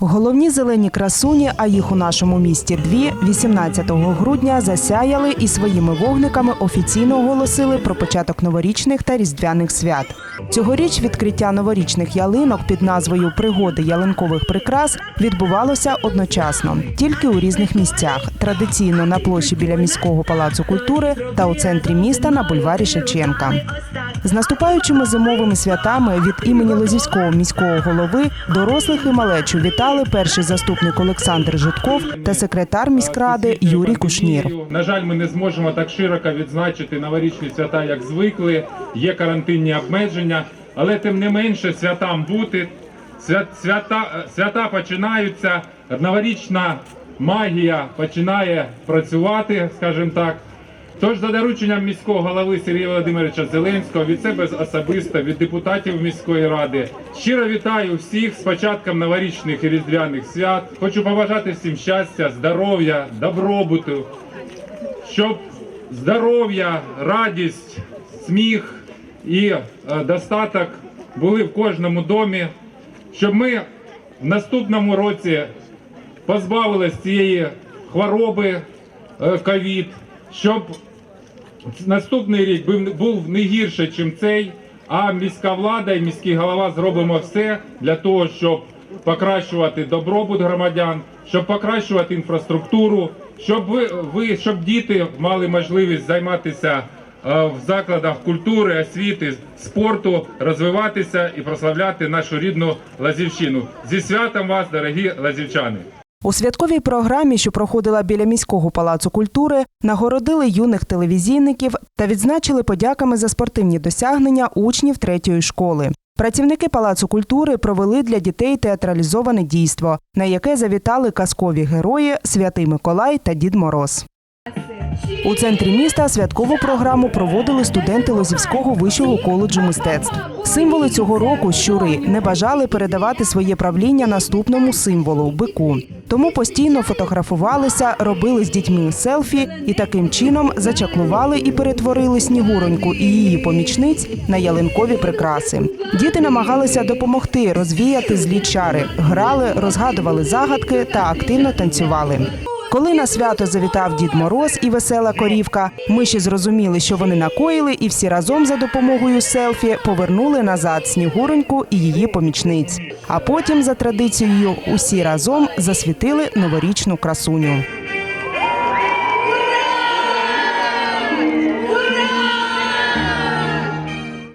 Головні зелені красуні, а їх у нашому місті дві, 18 грудня засяяли і своїми вогниками офіційно оголосили про початок новорічних та різдвяних свят. Цьогоріч відкриття новорічних ялинок під назвою Пригоди ялинкових прикрас відбувалося одночасно, тільки у різних місцях. Традиційно на площі біля міського палацу культури та у центрі міста на бульварі Шевченка. З наступаючими зимовими святами від імені Лозівського міського голови дорослих і малечу вітали перший заступник Олександр Житков та секретар міськради Юрій Кушнір. На жаль, ми не зможемо так широко відзначити новорічні свята, як звикли. Є карантинні обмеження, але тим не менше святам бути. Свят, свята, свята починаються, новорічна магія починає працювати, скажімо так. Тож за дорученням міського голови Сергія Володимировича Зеленського від себе особисто, від депутатів міської ради щиро вітаю всіх з початком новорічних і різдвяних свят. Хочу побажати всім щастя, здоров'я, добробуту, щоб здоров'я, радість, сміх і е, достаток були в кожному домі, щоб ми в наступному році позбавились цієї хвороби е, ковід, щоб наступний рік був не гірше, ніж цей. А міська влада і міський голова зробимо все для того, щоб покращувати добробут громадян, щоб покращувати інфраструктуру, щоб ви, ви щоб діти мали можливість займатися е, в закладах культури, освіти, спорту, розвиватися і прославляти нашу рідну Лазівщину. Зі святом вас, дорогі лазівчани! У святковій програмі, що проходила біля міського палацу культури, нагородили юних телевізійників та відзначили подяками за спортивні досягнення учнів третьої школи. Працівники палацу культури провели для дітей театралізоване дійство, на яке завітали казкові герої Святий Миколай та Дід Мороз. У центрі міста святкову програму проводили студенти Лозівського вищого коледжу мистецтв. Символи цього року щури не бажали передавати своє правління наступному символу бику. Тому постійно фотографувалися, робили з дітьми селфі і таким чином зачаклували і перетворили снігуроньку і її помічниць на ялинкові прикраси. Діти намагалися допомогти розвіяти злі чари, грали, розгадували загадки та активно танцювали. Коли на свято завітав Дід Мороз і весела корівка, ми ще зрозуміли, що вони накоїли, і всі разом за допомогою селфі повернули назад Снігуроньку і її помічниць. А потім, за традицією, усі разом засвітили новорічну красуню.